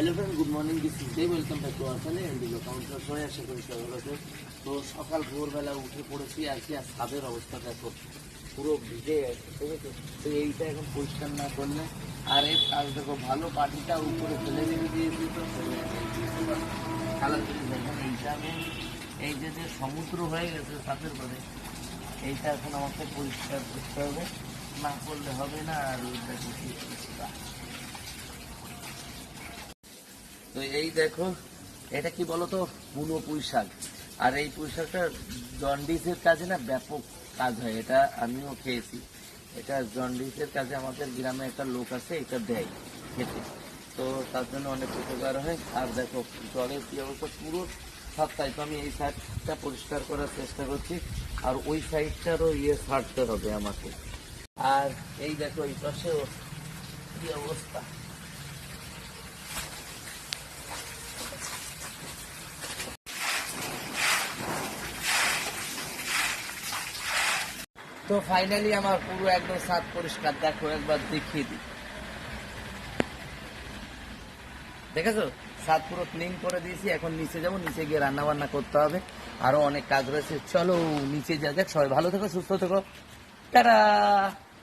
Hello friend good morning this is day welcome back to our channel and indigo counter সবাই আশা করি সবাই তো সকাল ভোরবেলা উঠে পড়েছি, আর কি, আর ছাদের অবস্থা দেখো। পুরো ভিজে গেছে, ঠিক আছে? তো এইটা এখন পরিষ্কার না করলে। আর এর কাজ দেখো, ভালো পাটিটা উপরে ফেলে রেখে দিয়েছি তো এইটা আমি, এই যে যে সমুদ্র হয়ে গেছে ছাদের পরে এইটা এখন আমাকে পরিষ্কার করতে হবে। না করলে হবে না, আর ওই দেখো কি অবস্থা। তো এই দেখো, এটা কি বলতো? বুনো পুঁই শাক আর এই পুঁই শাকটা জন্ডিসের কাজে না ব্যাপক কাজ হয়, এটা আমিও খেয়েছি। এটা জন্ডিসের কাজে আমাদের গ্রামে একটা লোক আছে, এটা দেয় খেতে। তো তার জন্য অনেক উপকার হয়। আর দেখো, জলের কি অবস্থা? পুরো সপ্তাহে তো আমি এই সাইডটা পরিষ্কার করার চেষ্টা করছি। আর ওই সাইডটারও ইয়ে ছাড়তে হবে আমাকে। আর এই দেখো, এই পাশেও কি অবস্থা? তো ফাইনালি আমার পুরো একদম সাত পরিষ্কার। দেখো, একবার দেখিয়ে দিই। দেখেছ? সাত পুরো ক্লিন করে দিয়েছি। এখন নিচে যাব, নিচে গিয়ে রান্না বান্না করতে হবে। আরও অনেক কাজ রয়েছে। চলো, নিচে যা দেখ সবাই ভালো থেকো, সুস্থ থেকো। টাটা!